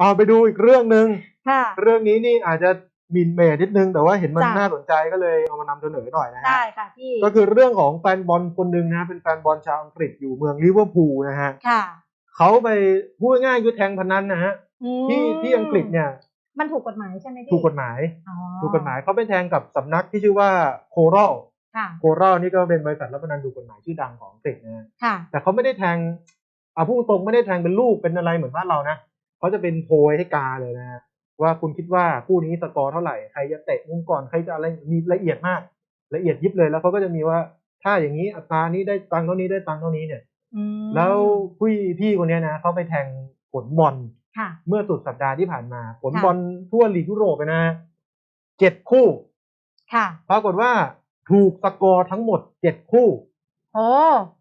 เอาไปดูอีกเรื่องหนึ่งค่ะ เรื่องนี้นี่อาจจะหมินเมย์นิดนึง แต่ว่าเห็นมันจ้ะ น่าสนใจก็เลยเอามานำเสนอหน่อยนะฮะ ได้ค่ะพี่ก็คือเรื่องของแฟนบอลคนหนึ่งนะ เป็นแฟนบอลชาวอังกฤษอยู่เมืองลิเวอร์พูลนะฮะค่ะเขาไปพูดง่ายๆคือแทงพนันนะฮะอืมที่ที่อังกฤษเนี่ยมันถูกกฎหมายใช่ไหมพี่ถูกกฎหมายอ๋อถูกกฎหมายเขาไปแทงกับสำนักที่ชื่อว่าโคร a l ค่ะโคร a l นี่ก็เป็นบริษัทรับพนันดูกฎหมายชื่อดังของอังกฤษนะฮะ ค่ะ แต่เขาไม่ได้แทงเอาพูดตรงๆไม่ได้แทงเป็นลูกเป็นอะไรเหมือนบ้านเรานะ เขาจะเป็นโพยให้กาเลยนะฮะว่าคุณคิดว่าคู่นี้สกอร์เท่าไหร่ใครจะเตะมุมก่อนใครจะอะไรมีละเอียดมาก ละเอียดยิบเลยแล้วเขาก็จะมีว่าถ้าอย่างนี้อัตรานี้ได้ตังค์เท่านี้ได้ตังค์เท่านี้เนี่ยอืมแล้วพี่พี่คนเนี้ยนะเขาไปแทงผลบอลค่ะเมื่อสุดสัปดาห์ที่ผ่านมา ผลค่ะบอลทั่วลีกยุโรปไปนะเจ็ดคู่ ค่ะ ปรากฏว่าถูกสกอร์ทั้งหมดเจ็ดคู่ โอ้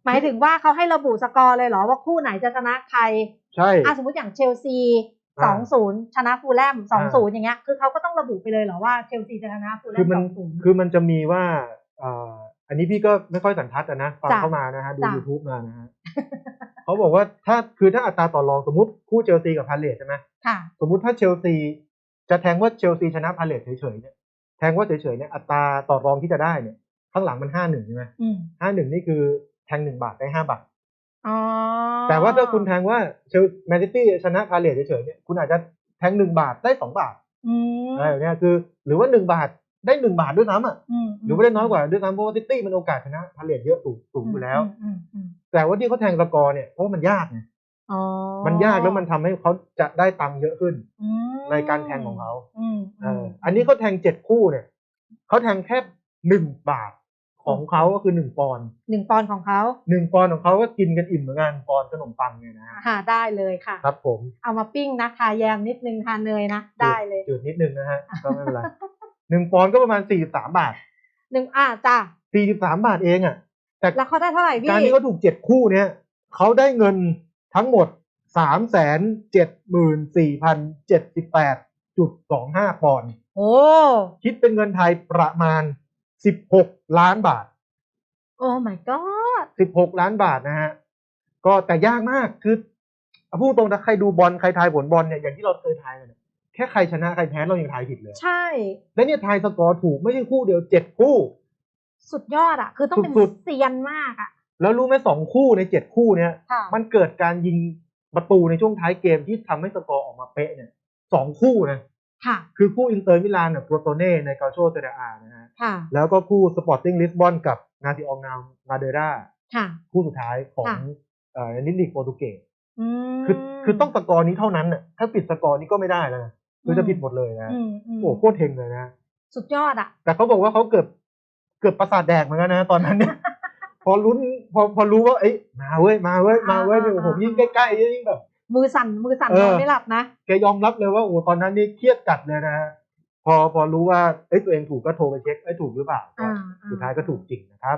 หมายถึงว่าเขาให้ระบุสกอร์เลยเหรอว่าคู่ไหนจะชนะใคร ใช่อะสมมติอย่างเชลซีอ่าสองศูนย์ชนะฟูลแลมสองศูนย์อ่าอย่างเงี้ย คือเขาก็ต้องระบุไปเลยเหรอว่าเชลซีจะชนะฟูลแลคือมมัสนองศูนย์คือมันจะมีว่าเอ่ออันนี้พี่ก็ไม่ค่อยสันทัดอะนะฟังจ้ะเข้ามานะฮะ ดูจ้ะ YouTube มานะฮะเขาบอกว่าถ้าคือถ้าอัตราต่อรองสมมติคู่เชลซีกับพาเลตใช่ไหมค่ะ สมมุติถ้าเชลซีจะแทงว่าเชลซีชนะพาเลตเฉยๆเนี่ยแทงว่าเฉยๆเนี่ยอัตราต่อรองที่จะได้เนี่ย ข้างหลังมันห้าหนึ่งใช่ไหมอืมห้าหนึ่งนี่คือแทงหนึ่งบาทได้ห้าบาทอ๋อแต่ว่าถ้าคุณแทงว่าเชลแมนซิตี้ชนะพาเลตเฉยๆเนี่ยคุณอาจจะแทงหนึ่งบาทได้สองบาทอืมอะไรแบบเนี้ยคือหรือว่าหนึ่งบาทได้หนึ่งบาทด้วยซ้ำอะมหรือว่าได้น้อยกว่าด้วยซ้ำเพราะว่าซิตี้มันโอกาสชนะพาเลตเยอะสูงสูงอยู่แล้วอืมอืมแต่ว่าที่เขาแทงสกอร์เนี่ยเพราะว่ามันยากไงอ๋อมันยากแล้วมันทำให้เขาจะได้ตังค์เยอะขึ้นอืมในการแทงของเขาอืมเอออันนี้เขาแทงเจ็ดคู่เนี่ยเขาแทงแค่หนึ่งบาท ของเขาก็คือหนึ่งปอนด์หนึ่งปอนด์ของเขาหนึ่งปอนด์ของเขาก็กินกันอิ่มเหมือนกันปอนด์ขนมปังเนี่ยนะฮะค่ะได้เลยค่ะ ครับผมเอามาปิ้งนะทาแยมนิดนึงทาเนยนะได้เลยจืดนิดนึงนะฮะก็ไม่เป็นไรหนึ่งปอนด์ก็ประมาณสี่สิบสามบาทหนึ่งอ่าจ้ะสี่สิบสามบาทเองอะ แต่แล้วเขาได้เท่าไหร่พี่การที่เขาถูกเจ็ดคู่เนี่ยเขาได้เงินทั้งหมดสามแสนเจ็ดหมื่นสี่พันเจ็ดสิบแปดจุดสองห้าปอนด์โอ้คิดเป็นเงินไทยประมาณ สิบหกล้านบาท โอ้ my god สิบหกล้านบาทนะฮะ ก็แต่ยากมากคือเอาพูดตรงนะใครดูบอลใครทายผลบอลเนี่ยอย่างที่เราเคยทายกันเนี่ยแค่ใครชนะใครแพ้เรายังทายผิดเลย ใช่ แล้วเนี่ยทายสกอร์ถูกไม่ใช่คู่เดียวเจ็ดคู่ สุดยอดอะ คือต้องเป็นสุดๆ เซียนมากอะ แล้วรู้ไหมสองคู่ในเจ็ดคู่เนี่ยค่ะ มันเกิดการยิงประตูในช่วงท้ายเกมที่ทำให้สกอร์ออกมาเป๊ะเนี่ยสองคู่นะ ค่ะ คือคู่อินเตอร์มิลานกับโปรโตเน่ในกาโชเซเรียอานะฮะค่ะ แล้วก็คู่สปอร์ติ้งลิสบอนกับนาซิอองนาวมาเดราค่ะ คู่สุดท้ายของค่ะเอ่อนิลีกโปรตุเกสอืมคือคือต้องสกอร์นี้เท่านั้นน่ะถ้าปิดสกอร์นี้ก็ไม่ได้แล้วนะคือจะผิดหมดเลยนะอืมอืมโอ้โหโคตรเทงเลยนะ สุดยอดอะ แต่เขาบอกว่าเขาเกือบเกือบประสาทแดกเหมือนกันนะ ตอนนั้นเนี่ยพอลุ้นพอพอรู้ว่าเอ้ยมาเว้ยมาเว้ยมาเว้ยเนี่ยโอ้โหยิ่งใกล้ๆยิ่งแบบ มือสั่นมือสั่นเออนอนไม่หลับนะแกยอมรับเลยว่าโอ้ตอนนั้นนี่เครียดจัดเลยนะฮะพอพอรู้ว่าเอ้ยตัวเองถูกก็โทรไปเช็คไอ้ยถูกหรือเปล่าก็อ่าสุดท้ายก็ถูกจริงนะครับ